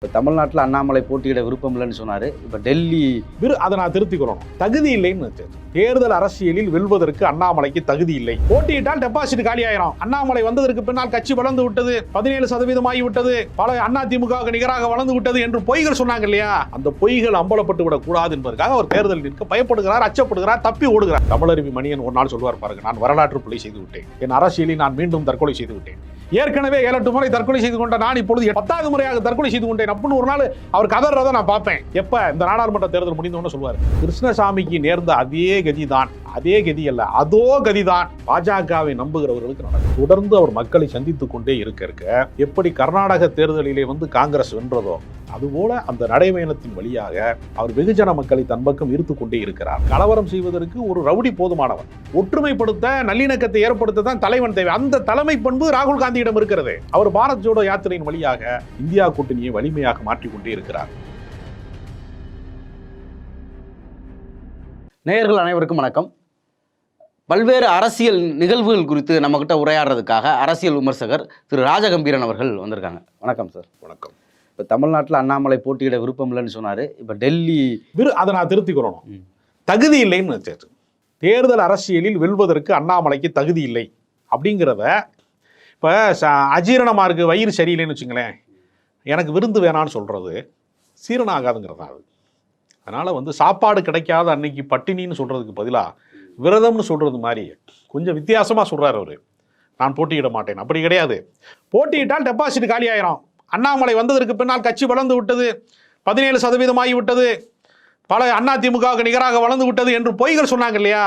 இப்போ தமிழ்நாட்டில் அண்ணாமலை போட்டியிட விருப்பம் இல்லைன்னு சொன்னார். இப்போ டெல்லி விரு அதை நான் திருத்திக்கிறோம் தகுதி இல்லைன்னு தேர்தல் அரசியலில் வெல்வதற்கு அண்ணாமலைக்கு தகுதி இல்லை. போட்டியிட்டால் டெபாசிட் காலியாயிரும் அண்ணாமலை வந்ததற்கு பின்னால் கட்சி வளர்ந்து விட்டது. பதினேழு சதவீதம் ஆகிவிட்டது பல அண்ணா திமுக நிகராக வளர்ந்து விட்டது என்று பொய்கள் சொன்னாங்க இல்லையா? அந்த பொய்கள் அம்பலப்பட்டு விடக்கூடாது என்பதற்காக அவர் தேர்தல் நிற்க பயப்படுகிறார் அச்சப்படுகிறார் தப்பி ஓடுகிறார். தமிழருவி மணியன் ஒரு நாள் சொல்வார் பாருங்க நான் வரலாற்று பிள்ளை செய்து விட்டேன். என் அரசியலில் நான் மீண்டும் தற்கொலை செய்து விட்டேன். ஏற்கனவே ஏழு எட்டு முறை தற்கொலை செய்து கொண்ட நான் இப்பொழுது பத்தாவது முறையாக தற்கொலை செய்து கொண்டேன். அப்படின்னு ஒரு நாள் அவர் கதறதை நான் பார்ப்பேன். எப்ப? இந்த நாடாளுமன்ற தேர்தல் முடிந்தோன்னு சொல்லுவார். கிருஷ்ணசாமிக்கு நேர்ந்த அதே கதி தான் அதே கதி அல்ல அதோ கதிதான். பாஜகவை நம்புகிறவர்களுக்கு நடக்கும். தொடர்ந்து அவர் மக்களை சந்தித்துக் கொண்டே இருக்க இருக்க எப்படி கர்நாடக தேர்தலிலே வந்து காங்கிரஸ் வென்றதோ அதுபோல அந்த நடைபயணத்தின் வழியாக அவர் வெகுஜன மக்களை தன் பக்கம் ஈர்த்து கொண்டே இருக்கிறார். கலவரம் செய்வதற்கு ஒரு ரவுடி போதுமானவன் ஒற்றுமைப்படுத்த நல்லிணக்கத்தை ஏற்படுத்த தான் தலைவன் தேவை. அந்த தலைமை பண்பு ராகுல் காந்தியிடம் இருக்கிறது. அவர் பாரத் ஜோடோ யாத்திரையின் வழியாக இந்தியா கூட்டணியை வலிமையாக மாற்றிக்கொண்டே இருக்கிறார். நேயர்கள் அனைவருக்கும் வணக்கம். பல்வேறு அரசியல் நிகழ்வுகள் குறித்து நம்மக்கிட்ட உரையாடுறதுக்காக அரசியல் விமர்சகர் திரு ராஜகம்பீரன் அவர்கள் வந்திருக்காங்க. வணக்கம் சார். வணக்கம். இப்போ தமிழ்நாட்டில் அண்ணாமலை போட்டியிட விருப்பம் இல்லைன்னு சொன்னார். இப்போ டெல்லி விரு அதை நான் திருத்திக்கிறோம். தகுதி இல்லைன்னு வச்சாச்சு தேர்தல் அரசியலில் வெல்வதற்கு அண்ணாமலைக்கு தகுதி இல்லை. அப்படிங்கிறத இப்போ அஜீரணமாக இருக்குது வயிறு சரியில்லைன்னு வச்சுங்களேன். எனக்கு விருந்து வேணான்னு சொல்கிறது சீரணம் ஆகாதுங்கிறது அது. அதனால் வந்து சாப்பாடு கிடைக்காத அன்னைக்கு பட்டினின்னு சொல்கிறதுக்கு பதிலாக விரதம்னு சொல்கிறது மாதிரி. கொஞ்சம் வித்தியாசமாக சொல்கிறார் அவர். நான் போட்டியிட மாட்டேன். அப்படி கிடையாது. போட்டியிட்டால் டெபாசிட் காலியாயிரும். அண்ணாமலை வந்ததற்கு பின்னால் கட்சி வளர்ந்து விட்டது. பதினேழு சதவீதம் ஆகிவிட்டது பல அண்ணா திமுக நிகராக வளர்ந்து விட்டது என்று பொய்கள் சொன்னாங்க இல்லையா?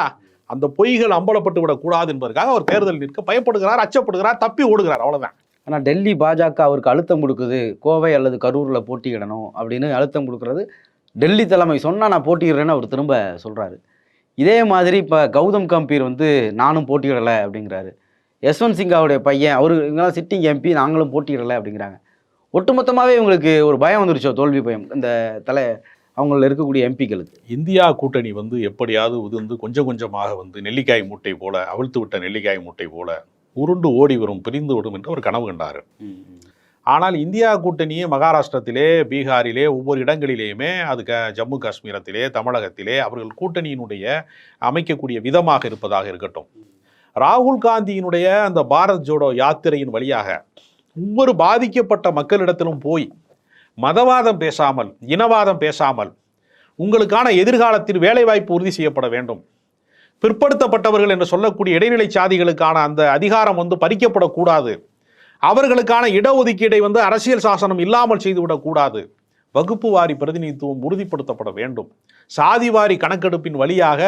அந்த பொய்கள் அம்பலப்பட்டு விடக்கூடாது என்பதற்காக அவர் தேர்தல் நிற்க பயப்படுகிறார் அச்சப்படுகிறார் தப்பி ஓடுகிறார். அவ்வளோதான் ஆனால் டெல்லி பாஜக அவருக்கு அழுத்தம் கொடுக்குது. கோவை அல்லது கரூரில் போட்டியிடணும் அப்படின்னு அழுத்தம் கொடுக்குறது. டெல்லி தலைமை சொன்னால் நான் போட்டியிடுறேன்னு அவர் திரும்ப சொல்கிறாரு இதே மாதிரி இப்போ கௌதம் கம்பீர் வந்து நானும் போட்டியிடலை அப்படிங்கிறாரு. யஸ்வந்த் சிங்காவுடைய பையன் அவர் இவங்கெல்லாம் சிட்டிங் எம்பி நாங்களும் போட்டியிடலை அப்படிங்கிறாங்க. ஒட்டுமொத்தமாகவே இவங்களுக்கு ஒரு பயம் வந்துருச்சோ தோல்வி பயம் இந்த தலை அவங்கள இருக்கக்கூடிய எம்பிக்களுக்கு? இந்தியா கூட்டணி வந்து எப்படியாவது உதிர்ந்து கொஞ்சம் கொஞ்சமாக வந்து நெல்லிக்காய் மூட்டை போல அவிழ்த்து விட்ட நெல்லிக்காய் மூட்டை போல உருண்டு ஓடி வரும் பிரிந்து விடும் என்று அவர் கனவு கண்டார். ஆனால் இந்தியா கூட்டணியே மகாராஷ்டிரத்திலே பீகாரிலே ஒவ்வொரு இடங்களிலேயுமே அது க ஜம்மு காஷ்மீரத்திலே தமிழகத்திலே அவர்கள் கூட்டணியினுடைய அமைக்கக்கூடிய விதமாக இருப்பதாக இருக்கட்டும். ராகுல் காந்தியினுடைய அந்த பாரத் ஜோடோ யாத்திரையின் வழியாக ஒவ்வொரு பாதிக்கப்பட்ட மக்களிடத்திலும் போய் மதவாதம் பேசாமல் இனவாதம் பேசாமல் உங்களுக்கான எதிர்காலத்தில் வேலைவாய்ப்பு உறுதி செய்யப்பட வேண்டும். பிற்படுத்தப்பட்டவர்கள் என்று சொல்லக்கூடிய இடைநிலை சாதிகளுக்கான அந்த அதிகாரம் வந்து பறிக்கப்படக்கூடாது. அவர்களுக்கான இடஒதுக்கீடை வந்து அரசியல் சாசனம் இல்லாமல் செய்துவிடக்கூடாது. வகுப்பு வாரி பிரதிநிதித்துவம் உறுதிப்படுத்தப்பட வேண்டும். சாதிவாரி கணக்கெடுப்பின் வழியாக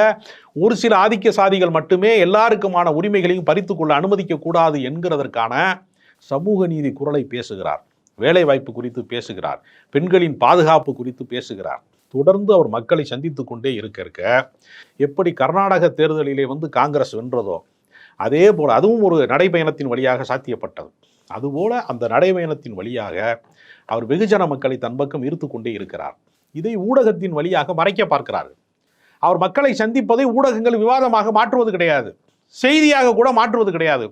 ஒரு சில ஆதிக்க சாதிகள் மட்டுமே எல்லாருக்குமான உரிமைகளையும் பறித்துக்கொள்ள அனுமதிக்கக்கூடாது அனுமதிக்க கூடாது என்கிறதற்கான சமூக நீதி குரலை பேசுகிறார். வேலைவாய்ப்பு குறித்து பேசுகிறார். பெண்களின் பாதுகாப்பு குறித்து பேசுகிறார். தொடர்ந்து அவர் மக்களை சந்தித்து கொண்டே இருக்க இருக்க எப்படி கர்நாடக தேர்தலிலே வந்து காங்கிரஸ் வென்றதோ அதே போல் அதுவும் ஒரு நடைபயணத்தின் வழியாக சாத்தியப்பட்டது. அதுபோல அந்த நடைபயணத்தின் வழியாக அவர் வெகுஜன மக்களை தன் பக்கம் ஈர்த்து கொண்டே இருக்கிறார். இதை ஊடகத்தின் வழியாக மறைக்க பார்க்கிறார் அவர் மக்களை சந்திப்பதை ஊடகங்கள் விவாதமாக மாற்றுவது கிடையாது. செய்தியாக கூட மாற்றுவது கிடையாது.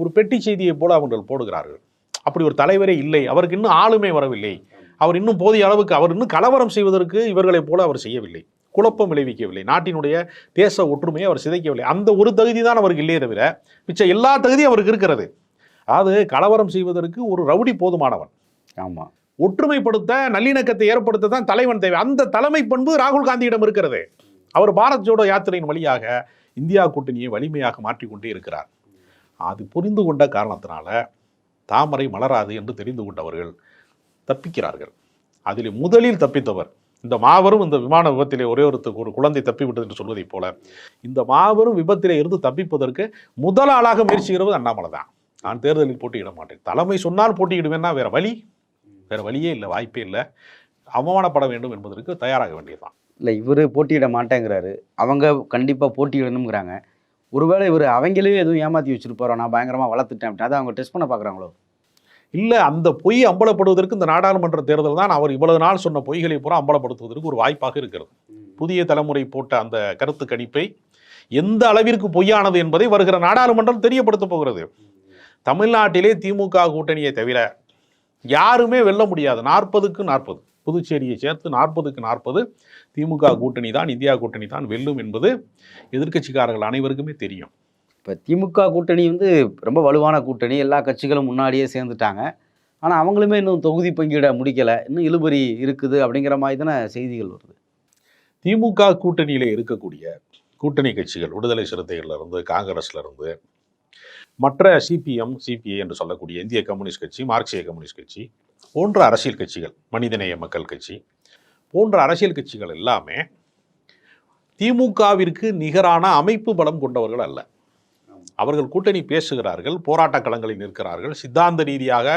ஒரு பெட்டி செய்தியை போல அவர்கள் போடுகிறார்கள். அப்படி ஒரு தலைவரே இல்லை. அவருக்கு இன்னும் ஆளுமை வரவில்லை. அவர் இன்னும் போதிய அளவுக்கு அவர் இன்னும் கலவரம் செய்வதற்கு இவர்களைப் போல அவர் செய்யவில்லை. குழப்பம் விளைவிக்கவில்லை. நாட்டினுடைய தேச ஒற்றுமையை அவர் சிதைக்கவில்லை. அந்த ஒரு தகுதி தான் அவருக்கு இல்லையே தவிர மிச்ச எல்லா தகுதியும் அவருக்கு இருக்கிறது. அதாவது கலவரம் செய்வதற்கு ஒரு ரவுடி போதுமானவன். ஆமாம் ஒற்றுமைப்படுத்த நல்லிணக்கத்தை ஏற்படுத்த தான் தலைவன் தேவை. அந்த தலைமை பண்பு ராகுல் காந்தியிடம் இருக்கிறது. அவர் பாரத் ஜோடோ யாத்திரையின் வழியாக இந்தியா கூட்டணியை வலிமையாக மாற்றிக்கொண்டே இருக்கிறார். அது புரிந்து கொண்ட காரணத்தினால தாமரை மலராது என்று தெரிந்து கொண்டவர்கள் தப்பிக்கிறார்கள். அதில் முதலில் தப்பித்தவர் இந்த மாபெரும் இந்த விமான விபத்திலே ஒரே ஒருத்தருக்கு ஒரு குழந்தை தப்பிவிட்டது என்று சொல்வதைப் போல இந்த மாபெரும் விபத்திலே இருந்து தப்பிப்பதற்கு முதல் ஆளாக முயற்சிக்கிறது அண்ணாமலை தான். நான் தேர்தலில் போட்டியிட மாட்டேன். தலைமை சொன்னால் போட்டியிடுவேன்னா வேற வழி வேற வழியே இல்லை வாய்ப்பே இல்லை. அவமானப்பட வேண்டும் என்பதற்கு தயாராக வேண்டியதுதான். இல்லை இவர் போட்டியிட மாட்டேங்கிறாரு. அவங்க கண்டிப்பாக போட்டியிடணுங்கிறாங்க ஒருவேளை இவர் அவங்களே எதுவும் ஏமாற்றி வச்சிருப்பாரோ நான் பயங்கரமாக வளர்த்துட்டேன் அப்படின்னு அதை அவங்க டெஸ்ட் பண்ண பார்க்குறாங்களோ? இல்லை அந்த பொய் அம்பலப்படுவதற்கு இந்த நாடாளுமன்ற தேர்தல் தான் அவர் இவ்வளவு நாள் சொன்ன பொய்களை பூரா அம்பலப்படுத்துவதற்கு ஒரு வாய்ப்பாக இருக்கிறது. புதிய தலைமுறை போட்ட அந்த கருத்து கணிப்பை எந்த அளவிற்கு பொய்யானது என்பதை வருகிற நாடாளுமன்றம் தெரியப்படுத்த போகிறது. தமிழ்நாட்டிலே திமுக கூட்டணியை தவிர யாருமே வெல்ல முடியாது. நாற்பதுக்கு நாற்பது. புதுச்சேரியை சேர்த்து நாற்பதுக்கு நாற்பது. திமுக கூட்டணி தான் இந்தியா கூட்டணி தான் வெல்லும் என்பது எதிர்க்கட்சிக்காரர்கள் அனைவருக்குமே தெரியும். இப்போ திமுக கூட்டணி வந்து ரொம்ப வலுவான கூட்டணி. எல்லா கட்சிகளும் முன்னாடியே சேர்ந்துட்டாங்க. ஆனால் அவங்களுமே இன்னும் தொகுதி பங்கீட முடிக்கலை. இன்னும் இழுபறி இருக்குது அப்படிங்கிற மாதிரி தானே செய்திகள் வருது. திமுக கூட்டணியில இருக்கக்கூடிய கூட்டணி கட்சிகள் விடுதலை சிறுத்தைகள்ல இருந்து காங்கிரஸ்ல இருந்து மற்ற சிபிஎம் சிபிஐ என்று சொல்லக்கூடிய இந்திய கம்யூனிஸ்ட் கட்சி மார்க்சிய கம்யூனிஸ்ட் கட்சி போன்ற அரசியல் கட்சிகள் மனிதநேய மக்கள் கட்சி போன்ற அரசியல் கட்சிகள் எல்லாமே திமுகவிற்கு நிகரான அமைப்பு பலம் கொண்டவர்கள் அல்ல. அவர்கள் கூட்டணி பேசுகிறார்கள் போராட்ட களங்களில் நிற்கிறார்கள் சித்தாந்த ரீதியாக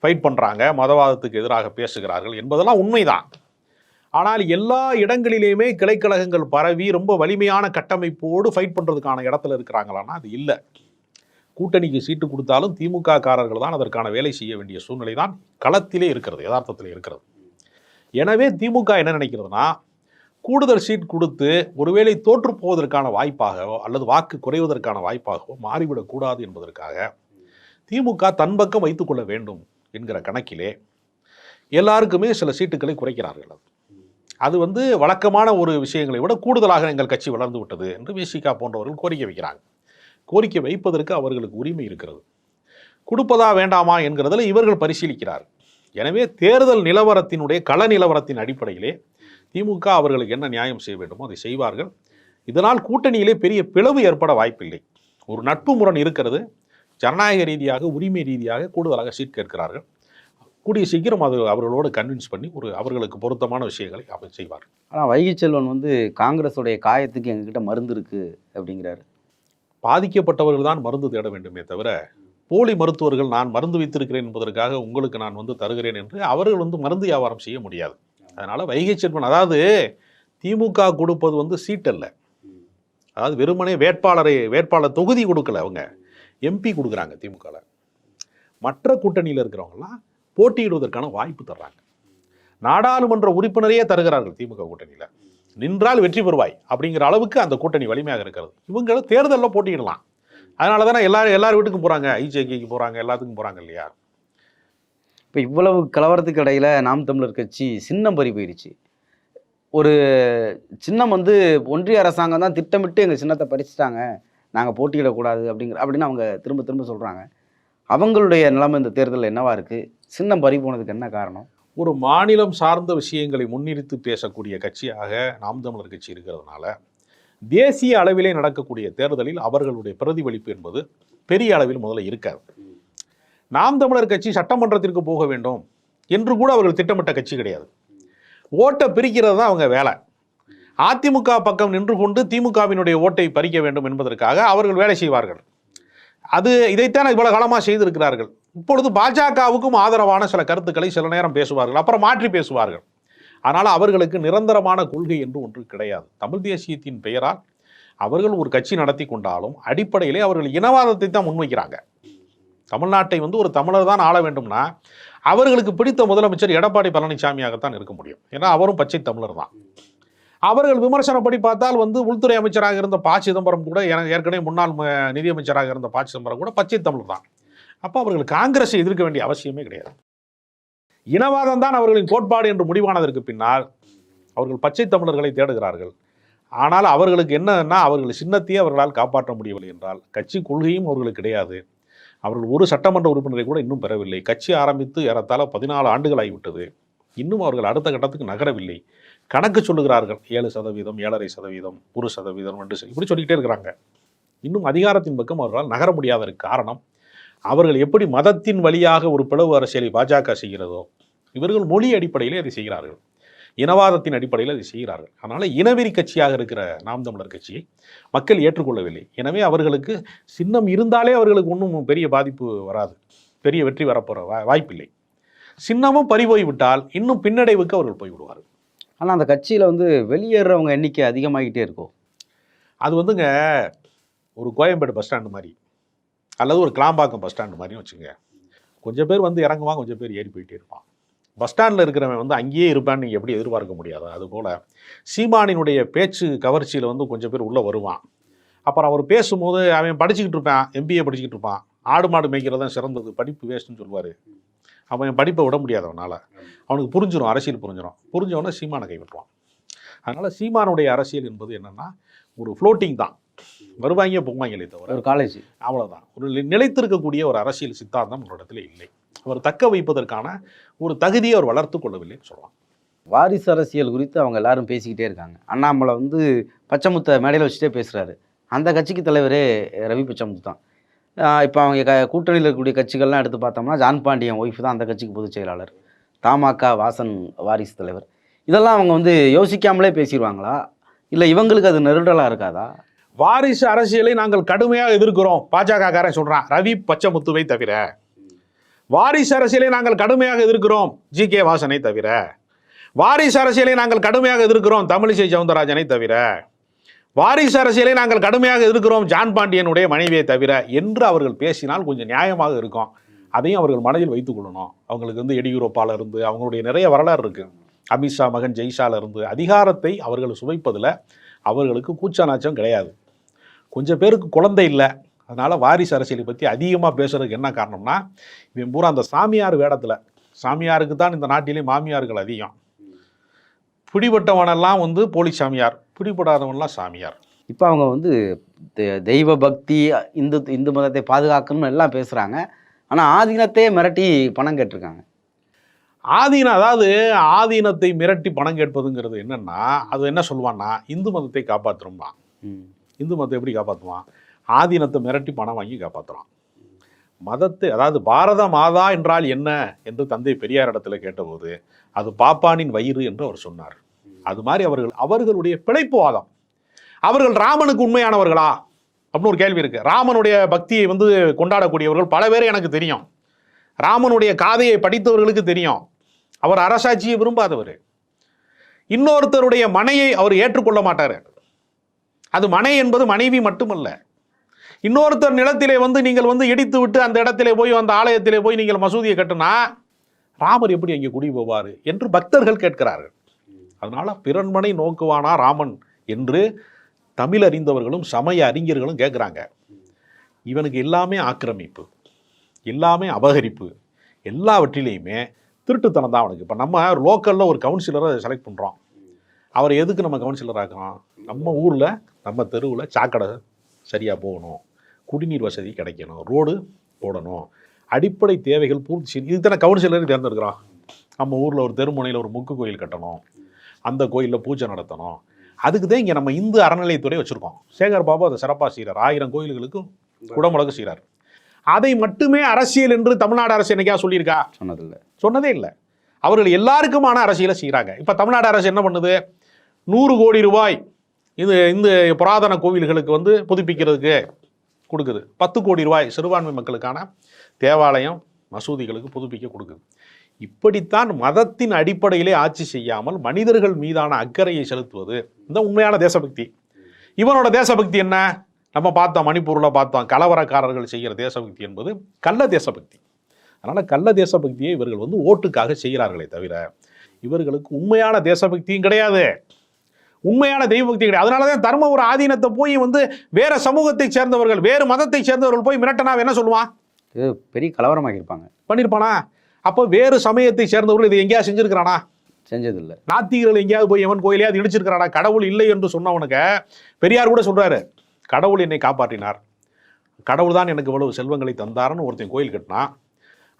ஃபைட் பண்ணுறாங்க மதவாதத்துக்கு எதிராக பேசுகிறார்கள் என்பதெல்லாம் உண்மைதான். ஆனால் எல்லா இடங்களிலேயுமே கிளைக்கழகங்கள் பரவி ரொம்ப வலிமையான கட்டமைப்போடு ஃபைட் பண்ணுறதுக்கான இடத்துல இருக்கிறாங்களான்னா அது இல்லை. கூட்டணிக்கு சீட்டு கொடுத்தாலும் திமுக காரர்கள் தான் அதற்கான வேலை செய்ய வேண்டிய சூழ்நிலை தான் களத்திலே இருக்கிறது யதார்த்தத்தில் இருக்கிறது. எனவே திமுக என்ன நினைக்கிறதுனா கூடுதல் சீட் கொடுத்து ஒருவேளை தோற்று போவதற்கான வாய்ப்பாகவோ அல்லது வாக்கு குறைவதற்கான வாய்ப்பாகவோ மாறிவிடக்கூடாது என்பதற்காக திமுக தன் பக்கம் வைத்துக்கொள்ள வேண்டும் என்கிற கணக்கிலே எல்லாருக்குமே சில சீட்டுகளை குறைக்கிறார்கள் அது. வந்து வழக்கமான ஒரு விஷயங்களை விட கூடுதலாக எங்கள் கட்சி வளர்ந்து விட்டது என்று விசிகா போன்றவர்கள் கோரிக்கை வைக்கிறாங்க. கோரிக்கை வைப்பதற்கு அவர்களுக்கு உரிமை இருக்கிறது. கொடுப்பதா வேண்டாமா என்கிறதில் இவர்கள் பரிசீலிக்கிறார் எனவே தேர்தல் நிலவரத்தினுடைய கள நிலவரத்தின் அடிப்படையிலே திமுக அவர்களுக்கு என்ன நியாயம் செய்ய வேண்டுமோ அதை செய்வார்கள். இதனால் கூட்டணியிலே பெரிய பிளவு ஏற்பட வாய்ப்பில்லை. ஒரு நட்பு முரண் இருக்கிறது. ஜனநாயக ரீதியாக உரிமை ரீதியாக கூடுதலாக சீட் கேட்கிறார்கள். கூடிய சீக்கிரம் அது அவர்களோடு கன்வின்ஸ் பண்ணி ஒரு அவர்களுக்கு பொருத்தமான விஷயங்களை அவர் செய்வார். ஆனால் வைகை செல்வன் வந்து காங்கிரஸுடைய காயத்துக்கு எங்ககிட்ட மருந்து இருக்குது அப்படிங்கிறாரு. பாதிக்கப்பட்டவர்கள் தான் மருந்து தேட வேண்டுமே தவிர போலி மருத்துவர்கள் நான் மருந்து வைத்திருக்கிறேன் என்பதற்காக உங்களுக்கு நான் வந்து தருகிறேன் என்று அவர்கள் வந்து மருந்து வியாபாரம் செய்ய முடியாது. அதனால வைகை செல்வன் அதாவது திமுக கொடுப்பது வந்து சீட் அல்ல. அதாவது வெறுமனே வேட்பாளரை வேட்பாளர் தொகுதி கொடுக்கல அவங்க. எம்பி கொடுக்குறாங்க திமுகவில் மற்ற கூட்டணியில் இருக்கிறவங்கலாம் போட்டியிடுவதற்கான வாய்ப்பு தர்றாங்க. நாடாளுமன்ற உறுப்பினரையே தருகிறார்கள் திமுக கூட்டணியில். நின்றால் வெற்றி பெறுவாய் அப்படிங்கிற அளவுக்கு அந்த கூட்டணி வலிமையாக இருக்கிறது. இவங்க தேர்தலில் போட்டியிடலாம். அதனால தானே எல்லாரும் எல்லார் வீட்டுக்கும் போகிறாங்க ஐஜேகேக்கு போகிறாங்க எல்லாத்துக்கும் போகிறாங்க இல்லையா? இப்போ இவ்வளவு கலவரத்துக்கு இடையில் நாம் தமிழர் கட்சி சின்னம் பறி போயிடுச்சு ஒரு சின்னம் வந்து ஒன்றிய அரசாங்கம் தான் திட்டமிட்டு எங்கள் சின்னத்தை பறிச்சிட்டாங்க. நாங்கள் போட்டியிடக்கூடாது அப்படிங்கிற அப்படின்னு அவங்க திரும்ப திரும்ப சொல்கிறாங்க அவங்களுடைய நிலைமை இந்த தேர்தலில் என்னவா இருக்குது சின்னம் பறி போனதுக்கு என்ன காரணம்? ஒரு மாநிலம் சார்ந்த விஷயங்களை முன்னிறுத்து பேசக்கூடிய கட்சியாக நாம் தமிழர் கட்சி இருக்கிறதுனால தேசிய அளவிலே நடக்கக்கூடிய தேர்தலில் அவர்களுடைய பிரதிபலிப்பு என்பது பெரிய அளவில் முதல்ல இருக்காது. நாம் தமிழர் கட்சி சட்டமன்றத்திற்கு போக வேண்டும் என்று கூட அவர்கள் திட்டமிட்ட கட்சி கிடையாது. ஓட்டை பிரிக்கிறது தான் அவங்க வேலை. அதிமுக பக்கம் நின்று கொண்டு திமுகவினுடைய ஓட்டை பறிக்க வேண்டும் என்பதற்காக அவர்கள் வேலை செய்வார்கள். அது இதைத்தான் இவ்வளவு காலமாக செய்திருக்கிறார்கள். இப்பொழுது பாஜகவுக்கும் ஆதரவான சில கருத்துக்களை சில நேரம் பேசுவார்கள் அப்புறம் மாற்றி பேசுவார்கள். ஆனால் அவர்களுக்கு நிரந்தரமான கொள்கை என்று ஒன்று கிடையாது. தமிழ் தேசியத்தின் பெயரால் அவர்கள் ஒரு கட்சி நடத்தி கொண்டாலும் அடிப்படையிலே அவர்கள் இனவாதத்தை தான் முன்வைக்கிறாங்க. தமிழ்நாட்டை வந்து ஒரு தமிழர் தான் ஆள வேண்டும்னா அவர்களுக்கு பிடித்த முதலமைச்சர் எடப்பாடி பழனிசாமியாகத்தான் இருக்க முடியும். ஏன்னா அவரும் பச்சை தமிழர் தான். அவர்கள் விமர்சனப்படி பார்த்தால் வந்து உள்துறை அமைச்சராக இருந்த ப சிதம்பரம் கூட ஏற்கனவே முன்னாள் நிதியமைச்சராக இருந்த ப சிதம்பரம் கூட பச்சை தமிழர் தான். அப்போ அவர்கள் காங்கிரஸை எதிர்க்க வேண்டிய அவசியமே கிடையாது. இனவாதம் தான் அவர்களின் கோட்பாடு என்று முடிவானதற்கு பின்னால் அவர்கள் பச்சை தமிழர்களை தேடுகிறார்கள். ஆனால் அவர்களுக்கு என்னன்னா அவர்கள் சின்னத்தையே அவர்களால் காப்பாற்ற முடியவில்லை என்றால் கட்சி கொள்கையும் அவர்களுக்கு கிடையாது. அவர்கள் ஒரு சட்டமன்ற உறுப்பினரை கூட இன்னும் பெறவில்லை. கட்சி ஆரம்பித்து ஏறத்தாழ பதினாலு ஆண்டுகள் ஆகிவிட்டது இன்னும் அவர்கள் அடுத்த கட்டத்துக்கு நகரவில்லை. கணக்கு சொல்லுகிறார்கள். ஏழு சதவீதம் ஏழரை சதவீதம் ஒரு சதவீதம் ரெண்டு இப்படி சொல்லிக்கிட்டே இருக்கிறாங்க. இன்னும் அதிகாரத்தின் பக்கம் அவர்களால் நகர முடியாததற்கு காரணம் அவர்கள் எப்படி மதத்தின் வழியாக ஒரு பிளவு அரசியலை பாஜக செய்கிறதோ இவர்கள் மொழி அடிப்படையிலே அதை செய்கிறார்கள். இனவாதத்தின் அடிப்படையில் அதை செய்கிறார்கள். அதனால் இனவெறி கட்சியாக இருக்கிற நாம் தமிழர் கட்சியை மக்கள் ஏற்றுக்கொள்ளவில்லை. எனவே அவர்களுக்கு சின்னம் இருந்தாலே அவர்களுக்கு ஒன்றும் பெரிய பாதிப்பு வராது. பெரிய வெற்றி வரப்போகிற வா வாய்ப்பில்லை. சின்னமும் பறிபோய் விட்டால் இன்னும் பின்னடைவுக்கு அவர்கள் போய்விடுவார்கள் ஆனால் அந்த கட்சியில் வந்து வெளியேறவங்க எண்ணிக்கை அதிகமாகிட்டே இருக்கும் அது வந்துங்க ஒரு கோயம்பேடு பஸ் ஸ்டாண்டு மாதிரி. அல்லது ஒரு கிளாம்பாக்கம் பஸ் ஸ்டாண்டு மாதிரி வச்சுங்க. கொஞ்சம் பேர் வந்து இறங்குவான் கொஞ்சம் பேர் ஏறி போயிட்டே இருப்பான். பஸ் ஸ்டாண்டில் இருக்கிறவன் வந்து அங்கேயே இருப்பான்னு நீங்கள் எப்படி எதிர்பார்க்க முடியாது. அதுபோல் சீமானினுடைய பேச்சு கவர்ச்சியில் வந்து கொஞ்சம் பேர் உள்ளே வருவான். அப்புறம் அவர் பேசும்போது அவன் படிச்சுக்கிட்டு இருப்பான் எம்பிஏ படிச்சுக்கிட்டு இருப்பான். ஆடு மாடு மேய்க்கிறது தான் சிறந்தது. படிப்பு வேஸ்ட்டுன்னு சொல்லுவார். அவன் படிப்பை விட முடியாது அவனால். அவனுக்கு புரிஞ்சிடும் அரசியல் புரிஞ்சிடும் புரிஞ்சவொடனே சீமானை கைவிட்டுருவான். அதனால் சீமானுடைய அரசியல் என்பது என்னென்னா ஒரு ஃப்ளோட்டிங் தான். வருவாங்க போவாங்களே தவிர ஒரு காலேஜ் அவ்வளவுதான். ஒரு நிலைத்திருக்கக்கூடிய ஒரு அரசியல் சித்தாந்தம் அவரிடத்துல இல்லை. அவர் தக்க வைப்பதற்கான ஒரு தகுதியை அவர் வளர்த்து கொள்ளவில்லைன்னு சொல்லலாம். வாரிசு அரசியல் குறித்து அவங்க எல்லாரும் பேசிக்கிட்டே இருக்காங்க. அண்ணாமலை வந்து பச்சைமுத்தை மேடையில் வச்சுட்டே பேசுகிறாரு அந்த கட்சிக்கு தலைவரே ரவி பச்சைமுத்து தான். இப்போ அவங்க க கூட்டணியில் இருக்கக்கூடிய கட்சிகள்லாம் எடுத்து பார்த்தோம்னா ஜான் பாண்டியன் ஒய்ஃப் தான் அந்த கட்சிக்கு பொதுச் செயலாளர். தமாக வாசன் வாரிசு தலைவர். இதெல்லாம் அவங்க வந்து யோசிக்காமலே பேசிடுவாங்களா? இல்லை இவங்களுக்கு அது நெருடலாக இருக்காதா? வாரிசு அரசியலை நாங்கள் கடுமையாக எதிர்க்கிறோம். பாஜக காரன் ரவி பச்சமுத்துவை தவிர. வாரிசு அரசியலை நாங்கள் கடுமையாக எதிர்க்கிறோம் ஜி கே வாசனை தவிர. வாரிசு அரசியலை நாங்கள் கடுமையாக எதிர்க்கிறோம் தமிழிசை சவுந்தரராஜனை தவிர. வாரிசு அரசியலை நாங்கள் கடுமையாக எதிர்க்கிறோம் ஜான் பாண்டியனுடைய மனைவியை தவிர. என்று அவர்கள் பேசினால் கொஞ்சம் நியாயமாக இருக்கும். அதையும் அவர்கள் மனதில் வைத்துக்கொள்ளணும் அவங்களுக்கு வந்து எடியூரப்பால இருந்து அவங்களுடைய நிறைய வரலாறு இருக்குது அமித்ஷா மகன் ஜெய்ஷால இருந்து அதிகாரத்தை அவர்கள் சுவைப்பதில் அவர்களுக்கு கூச்ச நாச்சம் கிடையாது. கொஞ்சம் பேருக்கு குழந்தை இல்லை. அதனால் வாரிசு அரசியலை பற்றி அதிகமாக பேசுறதுக்கு என்ன காரணம்னா இவன் பூரா அந்த சாமியார் வேடத்தில் சாமியாருக்கு தான் இந்த நாட்டிலே மாமியார்கள் அதிகம். பிடிபட்டவனெல்லாம் வந்து போலி சாமியார் பிடிபடாதவன்லாம் சாமியார். இப்போ அவங்க வந்து தெய்வ பக்தி இந்து இந்து மதத்தை பாதுகாக்கணும்னு எல்லாம் பேசுகிறாங்க ஆனால் ஆதீனத்தையே மிரட்டி பணம் கேட்டிருக்காங்க. ஆதீனம் அதாவது ஆதீனத்தை மிரட்டி பணம் கேட்பதுங்கிறது என்னன்னா அது என்ன சொல்லுவான்னா இந்து மதத்தை காப்பாற்றுறோம்பா ம். இந்து மதத்தை எப்படி காப்பாற்றுவான் ஆதீனத்தை மிரட்டி பணம் வாங்கி காப்பாற்றுறான் மதத்தை அதாவது பாரத மாதா என்றால் என்ன என்று தந்தை பெரியார் இடத்துல கேட்டபோது அது பாப்பானின் வயிறு என்று அவர் சொன்னார். அது மாதிரி அவர்கள் அவர்களுடைய பிழைப்புவாதம் அவர்கள் ராமனுக்கு உண்மையானவர்களா? அப்படின்னு ஒரு கேள்வி இருக்குது ராமனுடைய பக்தியை வந்து கொண்டாடக்கூடியவர்கள் பல பேர் எனக்கு தெரியும். ராமனுடைய காதையை படித்தவர்களுக்கு தெரியும். அவர் அரசாட்சியை விரும்பாதவர். இன்னொருத்தருடைய மனையை அவர் ஏற்றுக்கொள்ள மாட்டார். அது மனை என்பது மனைவி மட்டுமல்ல. இன்னொருத்தர் நிலத்திலே வந்து நீங்கள் வந்து இடித்து விட்டு அந்த இடத்திலே போய் அந்த ஆலயத்திலே போய் நீங்கள் மசூதியை கட்டினா ராமர் எப்படி அங்கே குடி போவார் என்று பக்தர்கள் கேட்கிறார்கள். அதனால் பிறன்மனை நோக்குவானா ராமன் என்று தமிழ் அறிந்தவர்களும் சமய அறிஞர்களும் கேட்குறாங்க. இவனுக்கு எல்லாமே ஆக்கிரமிப்பு எல்லாமே அபகரிப்பு எல்லாவற்றிலையுமே திருட்டுத்தனம் தான் அவனுக்கு. இப்போ நம்ம லோக்கலில் ஒரு கவுன்சிலரை செலக்ட் பண்ணுறோம் அவர் எதுக்கு நம்ம கவுன்சிலர் ஆக்குறோம் நம்ம ஊரில் நம்ம தெருவில் சாக்கடை சரியாக போகணும். குடிநீர் வசதி கிடைக்கணும். ரோடு போடணும். அடிப்படை தேவைகள் பூர்த்தி செய்யணும் இதுக்கு தானே கவுன்சிலர் தேர்ந்தெடுக்கிறோம் நம்ம ஊரில் ஒரு தெருமுனையில் ஒரு முக்கு கோயில் கட்டணும். அந்த கோயிலில் பூஜை நடத்தணும். அதுக்கு தான் இங்கே நம்ம இந்து அறநிலையத்துறை வச்சுருக்கோம். சேகர் பாபு அதை சிறப்பாக செய்கிறார் ஆயிரம் கோயில்களுக்கு குடமுழக்கு செய்கிறார் அதை மட்டுமே அரசியல் என்று தமிழ்நாடு அரசு என்னைக்கா சொல்லியிருக்கா? சொன்னதில்லை. சொன்னதே இல்லை. அவர்கள் எல்லாருக்குமான அரசியலை செய்கிறாங்க இப்போ தமிழ்நாடு அரசு என்ன பண்ணுது? நூறு கோடி ரூபாய் இது இந்த புராதன கோவில்களுக்கு வந்து புதுப்பிக்கிறதுக்கு கொடுக்குது. பத்து கோடி ரூபாய் சிறுபான்மை மக்களுக்கான தேவாலயம் மசூதிகளுக்கு புதுப்பிக்க கொடுக்குது. இப்படித்தான் மதத்தின் அடிப்படையிலே ஆட்சி செய்யாமல் மனிதர்கள் மீதான அக்கறையை செலுத்துவது இந்த உண்மையான தேசபக்தி. இவனோட தேசபக்தி என்ன? நம்ம பார்த்தோம் மணிப்பூரில் பார்த்தோம் கலவரக்காரர்கள் செய்கிற தேசபக்தி என்பது கள்ள தேசபக்தி. அதனால் கள்ள தேசபக்தியை இவர்கள் வந்து ஓட்டுக்காக செய்கிறார்களே தவிர இவர்களுக்கு உண்மையான தேசபக்தியும் கிடையாது. உண்மையான தெய்வபக்தி கிடையாது. அதனால தான் தர்ம ஒரு ஆதீனத்தை போய் வந்து வேற சமூகத்தை சேர்ந்தவர்கள் வேறு மதத்தை சேர்ந்தவர்கள் போய் மிரட்டனா என்ன சொல்லுவான் இது பெரிய கலவரமாகியிருப்பாங்க பண்ணியிருப்பானா அப்போ வேறு சமயத்தை சேர்ந்தவர்கள் இதை எங்கேயாவது செஞ்சிருக்கிறானா? செஞ்சதில்லை. நாத்திகர்கள் எங்கேயாவது போய் எவன் கோயிலையாவது இடிச்சிருக்கிறானா? கடவுள் இல்லை என்று சொன்னவனுக்கு பெரியார் கூட சொல்றாரு கடவுள் என்னை காப்பாற்றினார். கடவுள் தான் எனக்கு இவ்வளவு செல்வங்களை தந்தார்னு ஒருத்தன் கோயில் கட்டினான்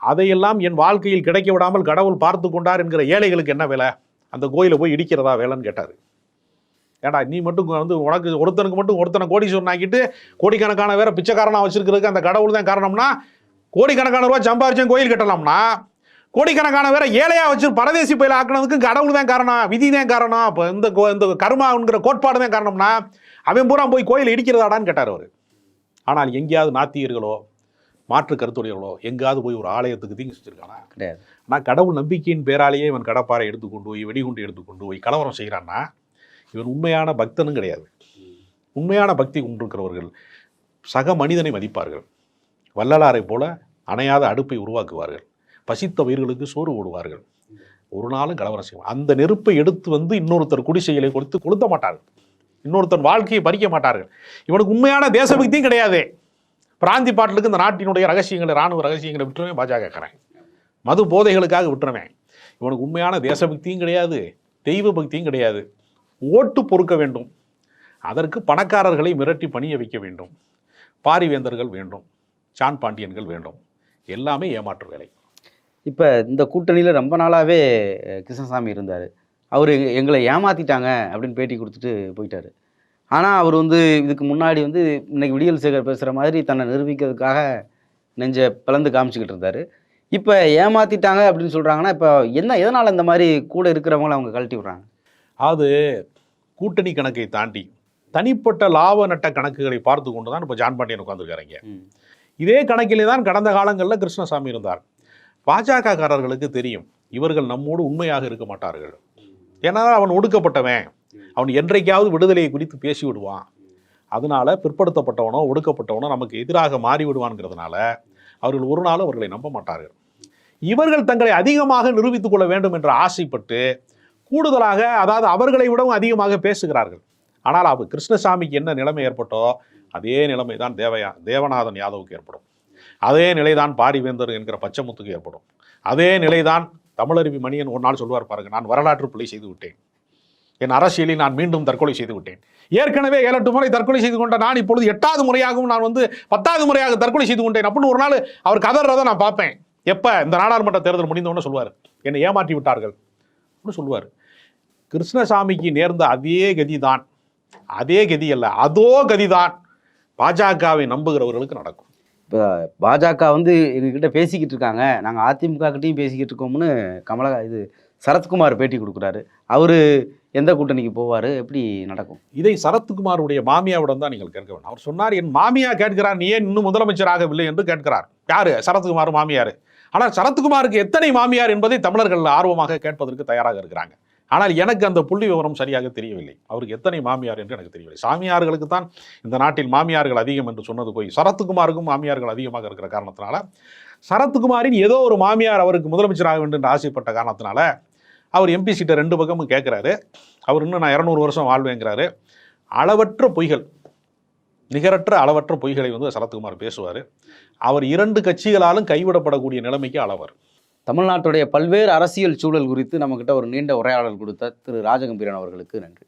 அதையெல்லாம் என் வாழ்க்கையில் கிடைக்க விடாமல் கடவுள் பார்த்து கொண்டார் என்கிற ஏழைகளுக்கு என்ன வேலை? அந்த கோயிலை போய் இடிக்கிறதா வேலைன்னு கேட்டார். ஏடா நீ மட்டும் வந்து உனக்கு ஒருத்தனுக்கு மட்டும் ஒருத்தனை கோடீஸ்வரன் ஆக்கிட்டு கோடிக்கணக்கான வேற பிச்சைக்காரனா வச்சிருக்கிறதுக்கு அந்த கடவுள் தான் காரணம்னா கோடிக்கணக்கான ரூபாய் சம்பாரிச்சேன் கோயில் கட்டலாம்னா கோடிக்கணக்கான வேற ஏழையா வச்சு பரதேசி பயில ஆக்குனதுக்கு கடவுள் தான் காரணம் விதி தான் காரணம் இப்போ இந்த இந்த கர்மாங்கிற கோட்பாடு தான் காரணம்னா அவன் பூரா போய் கோயில் இடிக்கிறதாடான்னு கேட்டார் அவர். ஆனால் எங்கேயாவது நாத்தியர்களோ மாற்று கருத்துடையவர்களோ எங்கேயாவது போய் ஒரு ஆலயத்துக்கு தீங்கு செஞ்சிருக்கானா கிடையாது. ஆனால் கடவுள் நம்பிக்கையின் பேராலேயே இவன் கடப்பாரை எடுத்துக்கொண்டு போய் வெடிகுண்டு எடுத்துக்கொண்டு போய் கலவரம் செய்கிறான்னா இவன் உண்மையான பக்தனும் கிடையாது. உண்மையான பக்தி கொண்டிருக்கிறவர்கள் சக மனிதனை மதிப்பார்கள். வள்ளலாரை போல அணையாத அடுப்பை உருவாக்குவார்கள். பசித்த உயிர்களுக்கு சோறு ஓடுவார்கள் ஒரு நாளும் கலவரம் செய்வான் அந்த நெருப்பை எடுத்து வந்து இன்னொருத்தர் குடிசைகளை கொடுத்து கொளுத்த மாட்டார்கள். இன்னொருத்தர் வாழ்க்கையை பறிக்க மாட்டார்கள். இவனுக்கு உண்மையான தேசபக்தியும் கிடையாது. பிராந்தி பாட்டிலுக்கு இந்த நாட்டினுடைய ரகசியங்களை ராணுவ ரகசியங்களை விட்டுருமே பாஜக மது போதைகளுக்காக விட்டுருவேன் இவனுக்கு உண்மையான தேசபக்தியும் கிடையாது தெய்வ பக்தியும் கிடையாது. ஓட்டு பொறுக்க வேண்டும். அதற்கு பணக்காரர்களை மிரட்டி பணிய வைக்க வேண்டும். பாரிவேந்தர்கள் வேண்டும். சான் பாண்டியன்கள் வேண்டும். எல்லாமே ஏமாற்று வேலை. இப்போ இந்த கூட்டணியில் ரொம்ப நாளாகவே கிருஷ்ணசாமி இருந்தார். அவர் எங்களை ஏமாத்திட்டாங்க அப்படின்னு பேட்டி கொடுத்துட்டு போயிட்டார். ஆனால் அவர் வந்து இதுக்கு முன்னாடி வந்து இன்னைக்கு விடியல் சேகர் பேசுகிற மாதிரி தன்னை நிரூபிக்கிறதுக்காக நெஞ்ச பிளந்து காமிச்சிக்கிட்டு இருந்தார். இப்போ ஏமாத்திட்டாங்க அப்படின்னு சொல்கிறாங்கன்னா இப்போ என்ன எதனால் இந்த மாதிரி கூட இருக்கிறவங்கள அவங்க கழட்டி விட்றாங்க? அது கூட்டணி கணக்கை தாண்டி தனிப்பட்ட லாப நட்ட கணக்குகளை பார்த்து கொண்டு தான் இப்போ ஜான் பாண்டியன் உட்காந்துருக்காங்க இதே கணக்கிலே தான் கடந்த காலங்களில் கிருஷ்ணசாமி இருந்தார். பாஜகக்காரர்களுக்கு தெரியும் இவர்கள் நம்மோடு உண்மையாக இருக்க மாட்டார்கள். ஏன்னா அவன் ஒடுக்கப்பட்டவன். அவன் என்றைக்காவது விடுதலையை குறித்து பேசி விடுவான். அதனால பிற்படுத்தப்பட்டவனோ ஒடுக்கப்பட்டவனோ நமக்கு எதிராக மாறி விடுவான்ங்கிறதுனால அவர்கள் ஒரு நாளும் அவர்களை நம்ப மாட்டார்கள். இவர்கள் தங்களை அதிகமாக நிரூபித்துக் கொள்ள வேண்டும் என்று ஆசைப்பட்டு கூடுதலாக அதாவது அவர்களை விடவும் அதிகமாக பேசுகிறார்கள். ஆனால் அவர் கிருஷ்ணசாமிக்கு என்ன நிலைமை ஏற்பட்டோ அதே நிலைமை தான் தேவயா தேவநாதன் யாதவுக்கு ஏற்படும். அதே நிலைதான் பாரிவேந்தர் என்கிற பச்சமுத்துக்கு ஏற்படும். அதே நிலைதான் தமிழருவி மணியன் ஒரு நாள் சொல்லுவார் பாருங்க நான் வரலாற்று பிள்ளை செய்து விட்டேன். என் அரசியலில் நான் மீண்டும் தற்கொலை செய்து விட்டேன். ஏற்கனவே ஏழு எட்டு முறை தற்கொலை செய்து கொண்ட நான் இப்பொழுது எட்டாவது முறையாகவும் நான் வந்து பத்தாவது முறையாக தற்கொலை செய்து கொண்டேன். அப்படின்னு ஒரு நாள் அவர் கதறதை நான் பார்ப்பேன். எப்போ? இந்த நாடாளுமன்ற தேர்தல் முடிந்தவொடனே சொல்லுவார். என்னை ஏமாற்றி விட்டார்கள். அப்படின்னு சொல்லுவார். கிருஷ்ணசாமிக்கு நேர்ந்த அதே கதிதான். அதே கதி அல்ல அதோ கதிதான். பாஜகவை நம்புகிறவர்களுக்கு நடக்கும். இப்போ பாஜக வந்து எங்ககிட்ட பேசிக்கிட்டு இருக்காங்க. நாங்கள் அதிமுக கிட்டேயும் பேசிக்கிட்டு இருக்கோம்னு கமலா இது சரத்குமார் பேட்டி கொடுக்குறாரு. அவர் எந்த கூட்டணிக்கு போவார்? எப்படி நடக்கும்? இதை சரத்குமாருடைய மாமியாவிடம் தான் நீங்கள் கேட்க வேண்டும். அவர் சொன்னார் என் மாமியா கேட்கிறார் நீ ஏன் இன்னும் முதலமைச்சராகவில்லை என்று கேட்கிறார். யாரு? சரத்குமார் மாமியார். ஆனால் சரத்குமாருக்கு எத்தனை மாமியார் என்பதை தமிழர்கள் ஆர்வமாக கேட்பதற்கு தயாராக இருக்கிறாங்க. ஆனால் எனக்கு அந்த புள்ளி விவரம் சரியாக தெரியவில்லை. அவருக்கு எத்தனை மாமியார் என்று எனக்கு தெரியவில்லை. சாமியார்களுக்கு தான் இந்த நாட்டில் மாமியார்கள் அதிகம் என்று சொன்னது போய் சரத்குமாருக்கும் மாமியார்கள் அதிகமாக இருக்கிற காரணத்தினால சரத்குமாரின் ஏதோ ஒரு மாமியார் அவருக்கு முதலமைச்சராக வேண்டும் என்று ஆசைப்பட்ட காரணத்தினால அவர் எம்பி சீட்டை ரெண்டு பக்கமும் கேட்குறாரு. அவர் இன்னும் நான் இரநூறு வருஷம் வாழ்வேங்கிறாரு. அளவற்ற பொய்கள் நிகரற்ற அளவற்ற பொய்களை வந்து சரத்குமார் பேசுவார். அவர் இரண்டு கட்சிகளாலும் கைவிடப்படக்கூடிய நிலைமைக்கு அளவர் தமிழ்நாட்டுடைய பல்வேறு அரசியல் சூழல் குறித்து நம்மக்கிட்ட ஒரு நீண்ட உரையாடல் கொடுத்த திரு ராஜகம்பீரன் அவர்களுக்கு நன்றி.